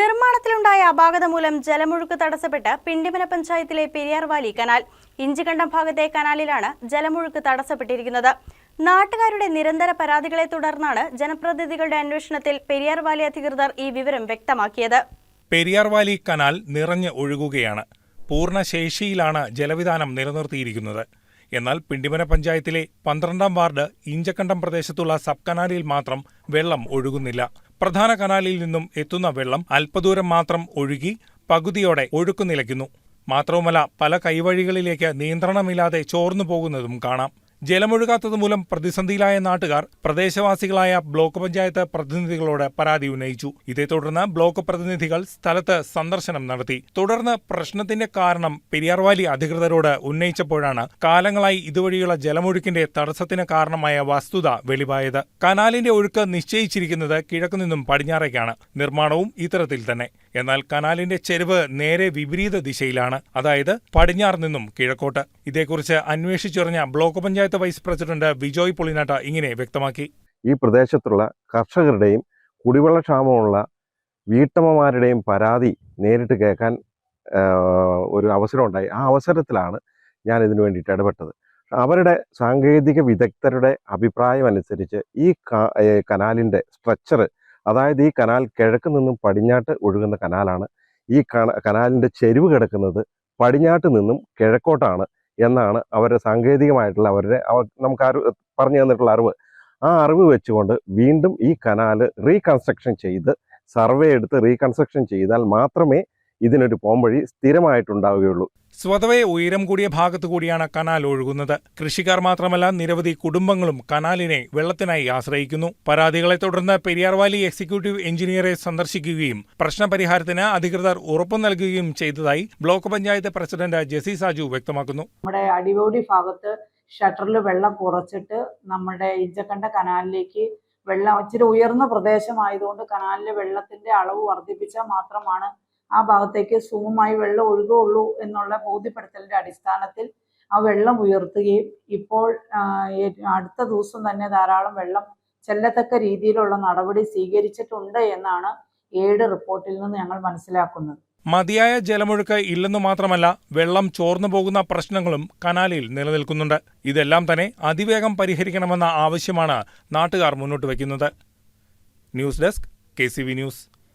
നിർമ്മാണത്തിലുണ്ടായ അപാകത മൂലം ജലമൊഴുക്ക് തടസ്സപ്പെട്ട് പിണ്ടിമന പഞ്ചായത്തിലെ പെരിയാർ വാലി കനാൽ ഇഞ്ചികണ്ടം ഭാഗത്തെ കനാലിലാണ് ജലമൊഴുക്ക് തടസ്സപ്പെട്ടിരിക്കുന്നത്. നാട്ടുകാരുടെ നിരന്തര പരാതികളെ തുടർന്നാണ് ജനപ്രതിനിധികളുടെ അന്വേഷണത്തിൽ പെരിയാർ വാലി അധികൃതർ ഈ വിവരം വ്യക്തമാക്കിയത്. പെരിയാർ വാലി കനാൽ നിറഞ്ഞ് ഒഴുകുകയാണ്. പൂർണ ശേഷിയിലാണ് ജലവിധാനം നിലനിർത്തിയിരിക്കുന്നത്. എന്നാൽ പിണ്ടിമന പഞ്ചായത്തിലെ പന്ത്രണ്ടാം വാർഡ് ഇഞ്ചക്കണ്ടം പ്രദേശത്തുള്ള സബ് കനാലിൽ മാത്രം വെള്ളം ഒഴുകുന്നില്ല. പ്രധാന കനാലിൽ നിന്നും എത്തുന്ന വെള്ളം അല്പദൂരം മാത്രം ഒഴുകി പകുതിയോടെ ഒഴുക്കു നിലയ്ക്കുന്നു. മാത്രവുമല്ല പല കൈവഴികളിലേക്ക് നിയന്ത്രണമില്ലാതെ ചോർന്നു പോകുന്നതും കാണാം. ജലമൊഴുകാത്തത് മൂലം പ്രതിസന്ധിയിലായ നാട്ടുകാർ പ്രദേശവാസികളായ ബ്ലോക്ക് പഞ്ചായത്ത് പ്രതിനിധികളോട് പരാതി ഉന്നയിച്ചു. ഇതേ തുടർന്ന് ബ്ലോക്ക് പ്രതിനിധികൾ സ്ഥലത്ത് സന്ദർശനം നടത്തി. തുടർന്ന് പ്രശ്നത്തിന്റെ കാരണം പെരിയാർവാലി അധികൃതരോട് ഉന്നയിച്ചപ്പോഴാണ് കാലങ്ങളായി ഇതുവഴിയുള്ള ജലമൊഴുക്കിന്റെ തടസ്സത്തിന് കാരണമായ വസ്തുത വെളിവായത്. കനാലിന്റെ ഒഴുക്ക് നിശ്ചയിച്ചിരിക്കുന്നത് കിഴക്കുനിന്നും പടിഞ്ഞാറേക്കാണ്. നിർമ്മാണവും ഇത്തരത്തിൽ തന്നെ. എന്നാൽ കനാലിന്റെ ചെരുവ് നേരെ വിപരീത ദിശയിലാണ് അതായത് പടിഞ്ഞാറ് നിന്നും കിഴക്കോട്ട്. ഇതേക്കുറിച്ച് അന്വേഷിച്ചറിഞ്ഞ block panchayat vice president Vijoy പൊളിനാട്ട ഇങ്ങനെ വ്യക്തമാക്കി. ഈ പ്രദേശത്തുള്ള കർഷകരുടെയും കുടിവെള്ളക്ഷാമമുള്ള വീട്ടമ്മമാരുടെയും പരാതി നേരിട്ട് കേൾക്കാൻ ഒരു അവസരം ഉണ്ടായി ആ അവസരത്തിലാണ് ഞാൻ ഇതിനു വേണ്ടിയിട്ട് ഇടപെട്ടത്. അവരുടെ സാങ്കേതിക വിദഗ്ധരുടെ അഭിപ്രായം അനുസരിച്ച് ഈ കനാലിന്റെ സ്ട്രക്ചർ അതായത് ഈ കനാൽ കിഴക്ക് നിന്നും പടിഞ്ഞാട്ട് ഒഴുകുന്ന കനാലാണ്. ഈ കന- കനാലിന്റെ ചെരുവ് കിടക്കുന്നത് പടിഞ്ഞാട്ട് നിന്നും കിഴക്കോട്ടാണ് എന്നാണ് അവരുടെ സാങ്കേതികമായിട്ടുള്ള അവരുടെ നമുക്ക് അറിവ് പറഞ്ഞു തന്നിട്ടുള്ള അറിവ്. ആ അറിവ് വെച്ചുകൊണ്ട് വീണ്ടും ഈ കനാല് റീകൺസ്ട്രക്ഷൻ ചെയ്ത് സർവേ എടുത്ത് റീകൺസ്ട്രക്ഷൻ ചെയ്താൽ മാത്രമേ ഇതിനൊരു പോംവഴി സ്ഥിരമായിട്ടുണ്ടാവുകയുള്ളൂ. സ്വതവേ ഉയരം കൂടിയ ഭാഗത്തു കൂടിയാണ് കനാൽ ഒഴുകുന്നത്. കൃഷിക്കാർ മാത്രമല്ല നിരവധി കുടുംബങ്ങളും കനാലിനെ വെള്ളത്തിനായി ആശ്രയിക്കുന്നു. പരാതികളെ തുടർന്ന് പെരിയാർ വാലി എക്സിക്യൂട്ടീവ് എഞ്ചിനീയറെ സന്ദർശിക്കുകയും പ്രശ്നപരിഹാരത്തിന് അധികൃതർ ഉറപ്പു നൽകുകയും ചെയ്തതായി ബ്ലോക്ക് പഞ്ചായത്ത് പ്രസിഡന്റ് ജെസി സാജു വ്യക്തമാക്കുന്നു. നമ്മുടെ അടിയോടി ഭാഗത്ത് ഷട്ടറിൽ വെള്ളം കുറച്ചിട്ട് നമ്മുടെ ഇഞ്ചക്കണ്ട കനാലിലേക്ക് വെള്ളം ഇച്ചിരി ഉയർന്ന പ്രദേശമായതുകൊണ്ട് കനാലിലെ വെള്ളത്തിന്റെ അളവ് വർദ്ധിപ്പിച്ചാൽ മാത്രമാണ് ആ ഭാഗത്തേക്ക് സുഖമായി വെള്ളം ഒഴുകുള്ളൂ എന്നുള്ള ബോധ്യപ്പെടുത്തലിന്റെ അടിസ്ഥാനത്തിൽ ആ വെള്ളം ഉയർത്തുകയും ഇപ്പോൾ അടുത്ത ദിവസം തന്നെ ധാരാളം വെള്ളം ചെല്ലത്തക്ക രീതിയിലുള്ള നടപടി സ്വീകരിച്ചിട്ടുണ്ട് എന്നാണ് ഏഴ് റിപ്പോർട്ടിൽ നിന്ന് ഞങ്ങൾ മനസ്സിലാക്കുന്നത്. മതിയായ ജലമൊഴുക്ക് ഇല്ലെന്നു മാത്രമല്ല വെള്ളം ചോർന്നു പോകുന്ന പ്രശ്നങ്ങളും കനാലിൽ നിലനിൽക്കുന്നുണ്ട്. ഇതെല്ലാം തന്നെ അതിവേഗം പരിഹരിക്കണമെന്ന ആവശ്യമാണ് നാട്ടുകാർ മുന്നോട്ട് വയ്ക്കുന്നത്. News desk K news.